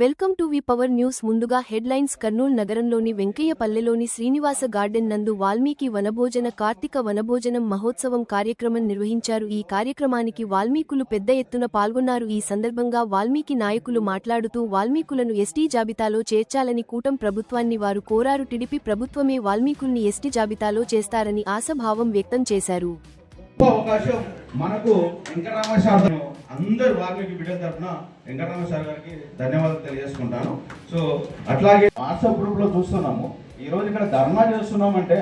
Welcome to V power news ముందుగా headlines Kurnool నగరంలోని వెంకయ్యపల్లెలోని శ్రీనివాస గార్డెన్ నందు వాల్మీకి వనభోజన కార్తీక వనభోజనం మహోత్సవం కార్యక్రమం నిర్వహించారు. ఈ కార్యక్రమానికి వాల్మీకులు పెద్ద ఎత్తున పాల్గొన్నారు. ఈ సందర్భంగా వాల్మీకి నాయకులు మాట్లాడుతూ వాల్మీకులను ఎస్టీ జాబితాలో చేర్చాలని కూటం ప్రభుత్వాన్ని వారు కోరారు. టిడిపి ప్రభుత్వమే వాల్మీకుల్ని ఎస్టీ జాబితాలో చేస్తారని ఆశాభావం వ్యక్తం చేశారు. అవకాశం మనకు వెంకటరామ అందరు వాల్మీకి బిడ్డ తరఫున వెంకటరామ సార్ గారికి ధన్యవాదాలు తెలియజేసుకుంటాను. సో అట్లాగే వాట్సాప్ గ్రూప్లో చూస్తున్నాము. ఈ రోజు ఇక్కడ ధర్నా చేస్తున్నామంటే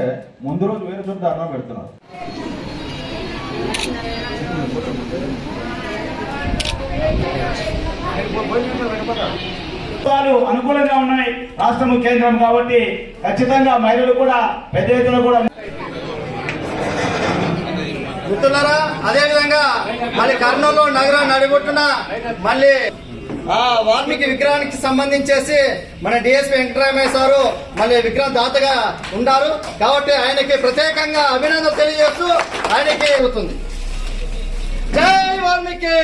ముందు రోజు వేరే చోట ధర్నా పెడుతున్నారు. అనుకూలంగా ఉన్నాయి. రాష్ట్రము కేంద్రం కాబట్టి ఖచ్చితంగా మహిళలు కూడా పెద్ద ఎత్తున కూడా మిత్రులారా అదే విధంగా మళ్ళీ కర్నూలు నగరం నడిబొట్టున మళ్ళీ ఆ వాల్మీకి విగ్రహానికి సంబంధించేసి మన డిఎస్పీ వెంకటరామయ్య సారు మళ్ళీ విగ్రహం దాతగా ఉన్నారు కాబట్టి ఆయనకి ప్రత్యేకంగా అభినందనలు తెలియజేస్తూ ఆయనకి అవుతుంది జై వాల్మీకి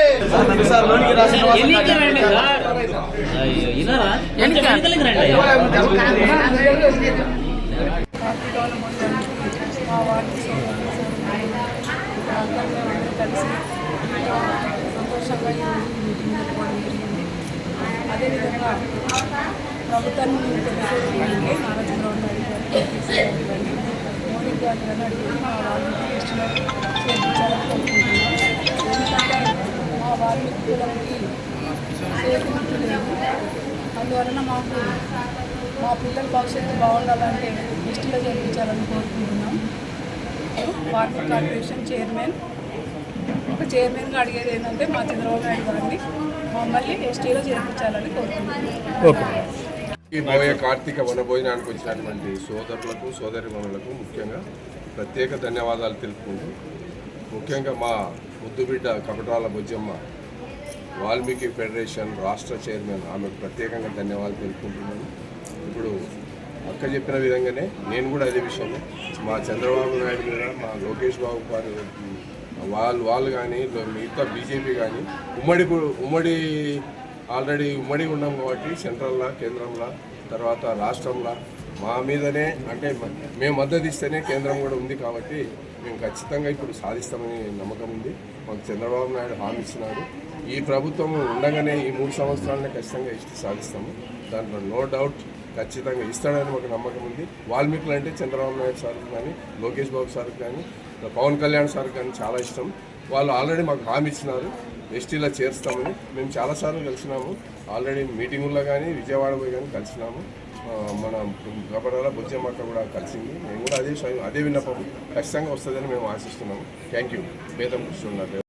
ఎన్నికలకి రండి మీటింగ్ పెట్టుకోవడం జరిగింది అదేవిధంగా ప్రభుత్వాన్ని మేము నారా చంద్రబాబు నాయుడు గారు మోడీ గారు అడిగి మా వాళ్ళకి కోరుకుంటున్నాం ఎందుకంటే మా వాళ్ళకి పిల్లలకి చేతి లేదు అందువలన మాకు మా పిల్లల భవిష్యత్తు బాగుండాలంటే లిస్టులో చేయించాలని కోరుకుంటున్నాం వాటర్ కార్పొరేషన్ చైర్మన్ ఒక చైర్మన్గా అడిగేది ఏంటంటే మా చంద్రబాబు నాయుడు గారిని మమ్మల్ని ఎస్టీలో చేర్పించాలని కోరుకుంటున్నాం ఈ పోయే కార్తీక వనభోజనానికి వచ్చినటువంటి సోదరులకు సోదరిమణులకు ముఖ్యంగా ప్రత్యేక ధన్యవాదాలు తెలుపుకుంటూ ముఖ్యంగా మా ముద్దుబిడ్డ కపటాల బుజ్జమ్మ వాల్మీకి ఫెడరేషన్ రాష్ట్ర చైర్మన్ ఆమెకు ప్రత్యేకంగా ధన్యవాదాలు తెలుపుకుంటున్నాను. ఇప్పుడు అక్క చెప్పిన విధంగానే నేను కూడా అదే విషయమే. మా చంద్రబాబు నాయుడు మీద మా లోకేష్ బాబు గారు వాళ్ళు వాళ్ళు కానీ మిగతా బీజేపీ కానీ ఉమ్మడి ఉమ్మడి ఆల్రెడీ ఉమ్మడి ఉన్నాం కాబట్టి సెంట్రల్లా కేంద్రంలో తర్వాత రాష్ట్రంలో మా మీదనే అంటే మేము మద్దతు ఇస్తేనే కేంద్రం కూడా ఉంది కాబట్టి మేము ఖచ్చితంగా ఇప్పుడు సాధిస్తామని నమ్మకం ఉంది. మాకు చంద్రబాబు నాయుడు హామీ ఇచ్చినాడు. ఈ ప్రభుత్వం ఉండగానే ఈ మూడు సంవత్సరాలనే ఖచ్చితంగా ఇష్ట సాధిస్తాము. దాంట్లో నో డౌట్ ఖచ్చితంగా ఇస్తాడని మాకు నమ్మకం ఉంది. వాల్మీకులు అంటే చంద్రబాబు నాయుడు సార్కి కానీ లోకేష్ బాబు సార్కి కానీ పవన్ కళ్యాణ్ సార్ కానీ చాలా ఇష్టం. వాళ్ళు ఆల్రెడీ మాకు హామీ ఇచ్చినారు. ఎస్టీలో చేరుస్తామని మేము చాలాసార్లు కలిసినాము. ఆల్రెడీ మీటింగుల్లో కానీ విజయవాడ పోయి కానీ కలిసినాము. మన గబడాల బుజ్జమ్మక్క కూడా కలిసింది. మేము కూడా అదే అదే విన్నపం ఖచ్చితంగా వస్తుందని మేము ఆశిస్తున్నాము. థ్యాంక్ యూ వేదం కృష్ణ